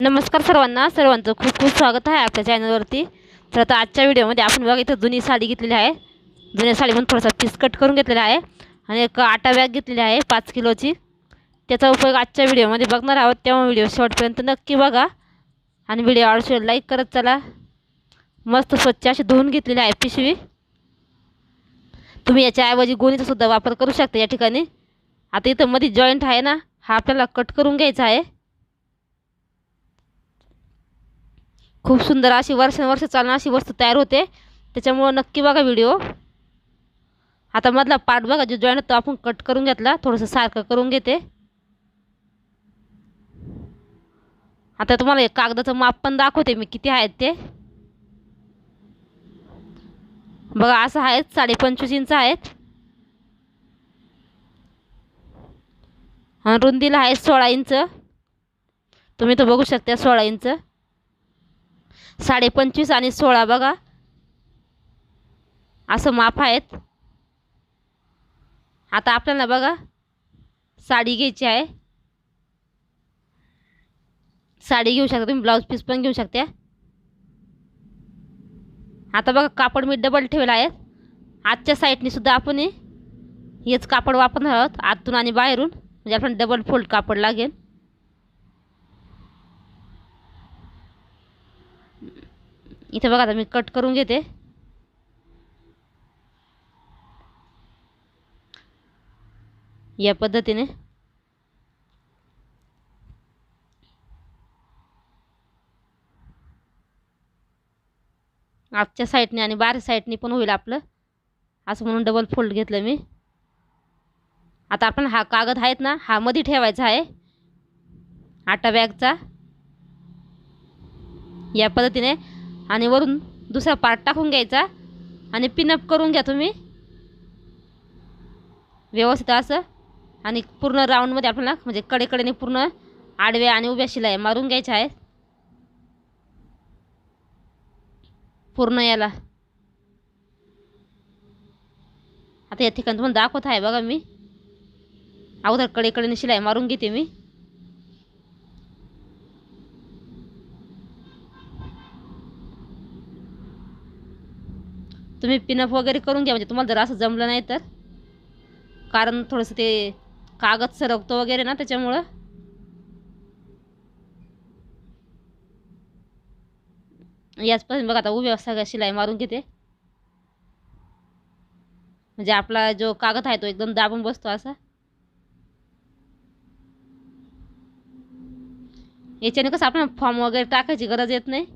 नमस्कार सर्वांना सर्वांचं खूप खूप स्वागत आहे आपल्या चॅनलवरती. तर आता आजच्या व्हिडिओमध्ये आपण बघा इथं जुनी साडी घेतलेली आहे. जुन्या साडीमधून थोडासा पीस कट करून घेतलेला आहे. आणि एक आटा बॅग घेतलेली आहे पाच किलोची. त्याचा उपयोग आजच्या व्हिडिओमध्ये बघणार आहोत. तेव्हा व्हिडिओ शेवटपर्यंत नक्की बघा. आणि व्हिडिओ आवडशिवाय लाईक करत चला. मस्त स्वच्छ अशी धुवून घेतलेली आहे पिशवी. तुम्ही याच्याऐवजी गोणीचा सुद्धा वापर करू शकता या ठिकाणी. आता इथं मध्ये जॉईंट आहे ना हा आपल्याला कट करून घ्यायचा आहे. खूप सुंदर अशी वर्षानुवर्ष चालणं अशी वस्तू तयार होते. त्याच्यामुळं नक्की बघा व्हिडिओ आता मधला पार्ट बघा जो जॉईन तो आपण कट करून घेतला. थोडंसं सारखं करून घेते. आता तुम्हाला एक कागदाचं माप पण दाखवते मी किती आहेत ते. बघा असं आहेत साडेपंचवीस इंच आहेत. रुंदीला आहे सोळा इंच. तुम्ही तो बघू शकता सोळा इंच. साडे पंचवीस आणि सोळा बघा. असं माप आहेत. आता आपल्याला बघा. साडी घ्यायची आहे. साडी घेऊ शकता तुम्ही ब्लाऊज पीस पण घेऊ शकता. आता बघा कापड मी डबल ठेवला आहे. आजच्या साईडने सुद्धा आपण हेच कापड वापरणार आहोत. आतून आणि बाहेरून. म्हणजे आपण डबल फोल्ड कापड लागेल. इथे बघा आता मी कट करून घेते. या पद्धतीने. आजच्या साईडने आणि बाहेर साईडने पण होईल आपलं. असं म्हणून डबल फोल्ड घेतलं मी. आता आपण हा कागद आहेत ना हा मध्ये ठेवायचा आहे. आटा बॅगचा या पद्धतीने आणि वरून दुसरा पार्ट टाकून घ्यायचा आणि पिनअप करून घ्या तुम्ही. व्यवस्थित असं. आणि पूर्ण राऊंडमध्ये आपल्याला म्हणजे कडेकडेने पूर्ण आडव्या आणि उभ्या शिलाई मारून घ्यायच्या आहेत. पूर्ण याला. आता या ठिकाणी तुम्हाला दाखवत आहे बघा मी. अगोदर कडेकडेने शिलाई मारून घेते मी. तुम्ही पिनअप वगैरे करून घ्या म्हणजे तुम्हाला जर असं जमलं नाही तर. कारण थोडंसं ते कागद सरकतो वगैरे ना त्याच्यामुळं. याचपासून बघा आता उभ्या सगळ्या शिलाई मारून घेते. म्हणजे आपला जो कागद आहे तो एकदम दाबून बसतो असा. याच्याने कसं आपण फॉर्म वगैरे टाकायची गरज येत नाही.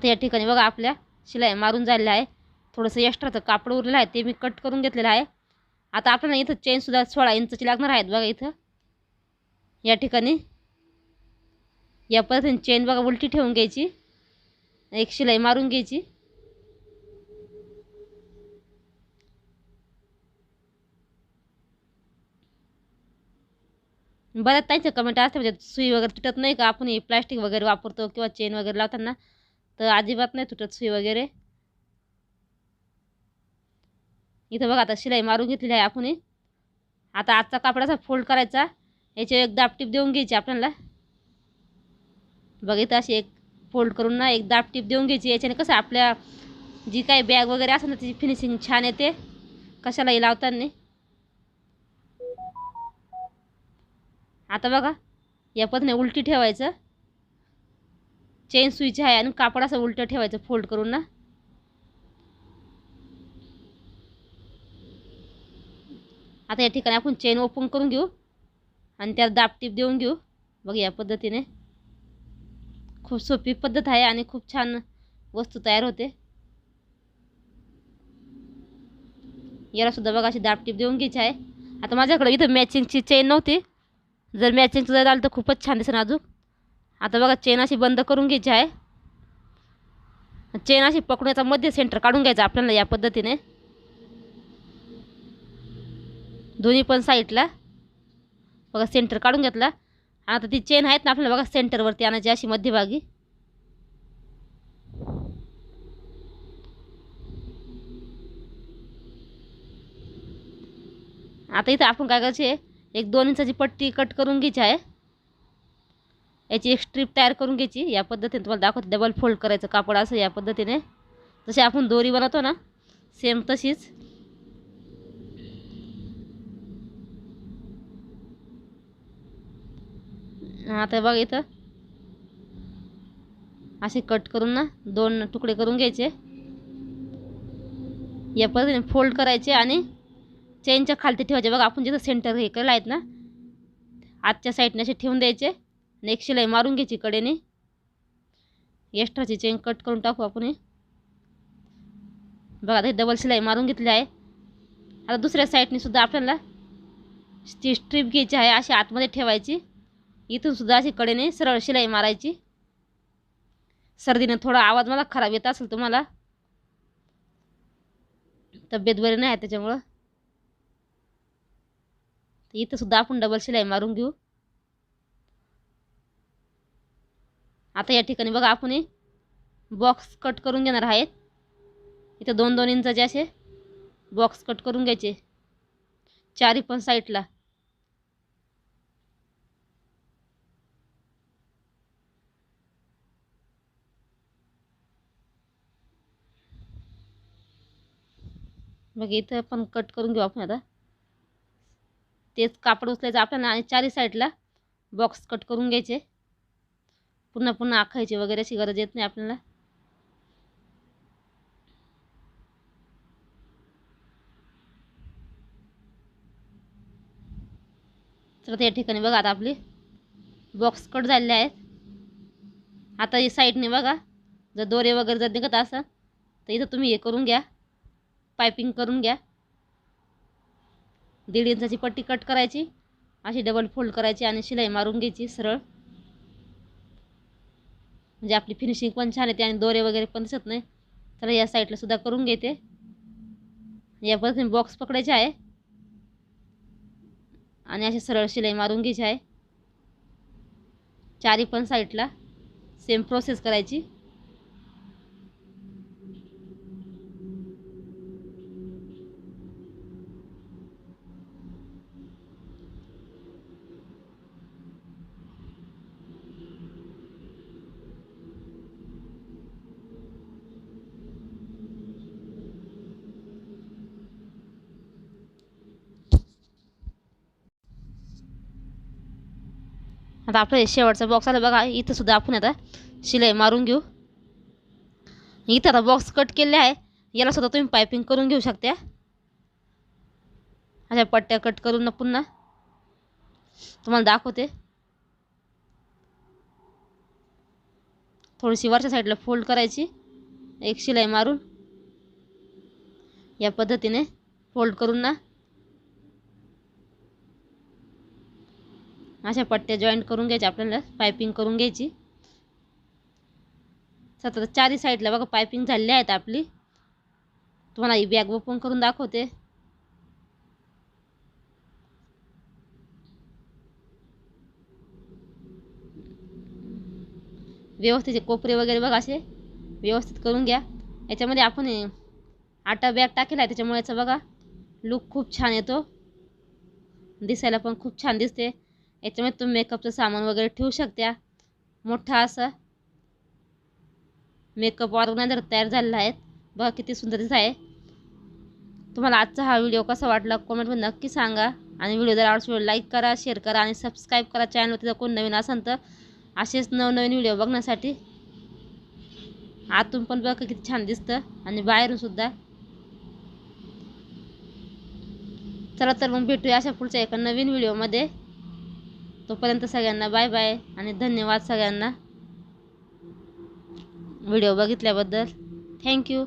आता या ठिकाणी बघा आपल्या शिलाई मारून झालेल्या आहे. थोडंसं एक्स्ट्राचं कापड उरलेलं आहे ते मी कट करून घेतलेलं आहे. आता आपल्याला इथं चेनसुद्धा सोळा इंचची लागणार आहेत बघा इथं. या ठिकाणी. या पद्धतीने चेन बघा उलटी ठेवून घ्यायची. एक शिलाई मारून घ्यायची. बऱ्याच ताईचं कमेंट असते म्हणजे सुई वगैरे तुटत नाही का? आपण हे प्लास्टिक वगैरे वापरतो किंवा चेन वगैरे लावताना. तर अजिबात नाही तुटत सुई वगैरे. इथं बघा आता शिलाई मारून घेतलेली आहे आपण आता आजचा कापडाचा फोल्ड करायचा. याचे एक दाबटीप देऊन घ्यायची आपल्याला. बघा इथं अशी एक फोल्ड करून ना एक दाबटीप देऊन घ्यायची. याच्याने कसं आपल्या जी काही बॅग वगैरे असेल ना त्याची फिनिशिंग छान येते. कशालाही लावताना. आता बघा या पद्धतीने उलटी ठेवायचं. चेन सुईची आहे आणि कापड असं उलटं ठेवायचं फोल्ड करून ना. आता या ठिकाणी आपण चेन ओपन करून घेऊ आणि त्याला दाबटीप देऊन घेऊ. बघ या पद्धतीने. खूप सोपी पद्धत आहे आणि खूप छान वस्तू तयार होते. याला सुद्धा बघा अशी दाबटीप देऊन घ्यायची आहे. आता माझ्याकडे इथं मॅचिंगची चेन नव्हती. जर मॅचिंगचं जर आलं तर खूपच छान दिसेल अजून. आता बघा चेन अशी बंद करून घ्यायची आहे. चेन अशी पकडण्याचा मध्य सेंटर काढून घ्यायचा आपल्याला या पद्धतीने. दोन्ही पण साईडला. बघा सेंटर काढून घेतला. आता ती चेन आहेत ना आपल्याला बघा सेंटरवरती आणायची अशी मध्यभागी. आता इथं आपण काय करायचे एक दोन इंचाची पट्टी कट करून घ्यायची आहे. याची एक स्ट्रीप तयार करून घ्यायची. या पद्धतीने तुम्हाला दाखवते. डबल फोल्ड करायचं कापड असं या पद्धतीने. जशी आपण दोरी बनवतो ना सेम तशीच. आता बघ इथं. असे कट करून ना दोन तुकडे करून घ्यायचे. या पद्धतीने फोल्ड करायचे आणि चेनच्या खालती ठेवायचे. बघा आपण जिथं सेंटर हे केलं आहेत ना आजच्या साईडने असे ठेवून द्यायचे. नेक्स्ट शिलाई मारून घ्यायची कडेने. एक्स्ट्राची चेन कट करून टाकू आपण हे. बघा आता डबल शिलाई मारून घेतली आहे. आता दुसऱ्या साईडने सुद्धा आपल्याला ती स्ट्रीप घ्यायची आहे अशी आतमध्ये ठेवायची. इथून सुद्धा अशी कडेने सरळ शिलाई मारायची. सर्दीनं थोडा आवाज मला खराब येत असेल तुम्हाला. तब्येत बरी नाही आहे त्याच्यामुळं. इथं सुद्धा आपण डबल शिलाई मारून घेऊ. आता या ठिकाणी बघा आपण बॉक्स कट करून घेणार आहेत. इथं दोन दोन इंचाचे असे बॉक्स कट करून घ्यायचे. चारी पण साईडला मग इथं पण कट करून घेऊ आपण आता. तेच कापड उचलायचं आपल्याला आणि चारी साईडला बॉक्स कट करून घ्यायचे. पुन्हा पुन्हा आखायची वगैरे अशी गरज येत नाही आपल्याला. तर त्या ठिकाणी बघा आता आपली बॉक्स कट झालेले आहेत. आता ही साईडने बघा जर दोरे वगैरे जर निघत असाल तर इथं तुम्ही हे करून घ्या पायपिंग करून घ्या. दीड इंचाची पट्टी कट करायची अशी डबल फोल्ड करायची आणि शिलाई मारून घ्यायची सरळ. म्हणजे आपली फिनिशिंग पण छान येते आणि दोरे वगैरे पण दिसत नाही. तर या साईडला सुद्धा करून घेते. या पद्धतीने बॉक्स पकडायचे आहे. आणि अशी सरळ शिलाई मारून घ्यायची आहे. चारी पण साईडला सेम प्रोसेस करायची. आता आपलं शेवटचा बॉक्स आला बघा इथं सुद्धा आपण आता शिलाई मारून घेऊ. इथं आता बॉक्स कट केले आहे. याला सुद्धा तुम्ही पायपिंग करून घेऊ शकता. अशा पट्ट्या कट करून ना पुन्हा. तुम्हाला दाखवते. थोडीशी वरच्या साईडला फोल्ड करायची. एक शिलाई मारून. या पद्धतीने फोल्ड करून ना. अशा पट्ट्या जॉईंट करून घ्यायच्या आपल्याला पायपिंग करून घ्यायची. सतत चारी साईडला बघा पायपिंग झालेली आहेत आपली. तुम्हाला ही बॅग ओपन करून दाखवते. व्यवस्थित कोपरे वगैरे बघा असे. व्यवस्थित करून घ्या. याच्यामध्ये आपण आटा बॅग टाकेला आहे त्याच्यामुळे याचा बघा लुक खूप छान येतो. दिसायला पण खूप छान दिसते. याच्यामध्ये तुम्ही मेकअपचं सामान वगैरे ठेवू शकता मोठा असा मेकअप ऑर्गनायझर तयार झालेला आहे. बघा किती सुंदर दिसत आहे. तुम्हाला आजचा हा व्हिडिओ कसा वाटला कमेंटमध्ये नक्की सांगा. आणि व्हिडिओ जर आवडतो लाईक करा शेअर करा आणि सबस्क्राईब करा चॅनलवरती जर कोण नवीन असेल तर असेच नवनवीन व्हिडिओ बघण्यासाठी. आतून पण बघा किती छान दिसतं आणि बाहेरून सुद्धा. चला तर मग भेटूया अशा पुढच्या एका नवीन व्हिडिओमध्ये. तोपर्यंत सगळ्यांना बाय बाय आणि धन्यवाद सगळ्यांना. व्हिडिओ बघितल्याबद्दल. थँक्यू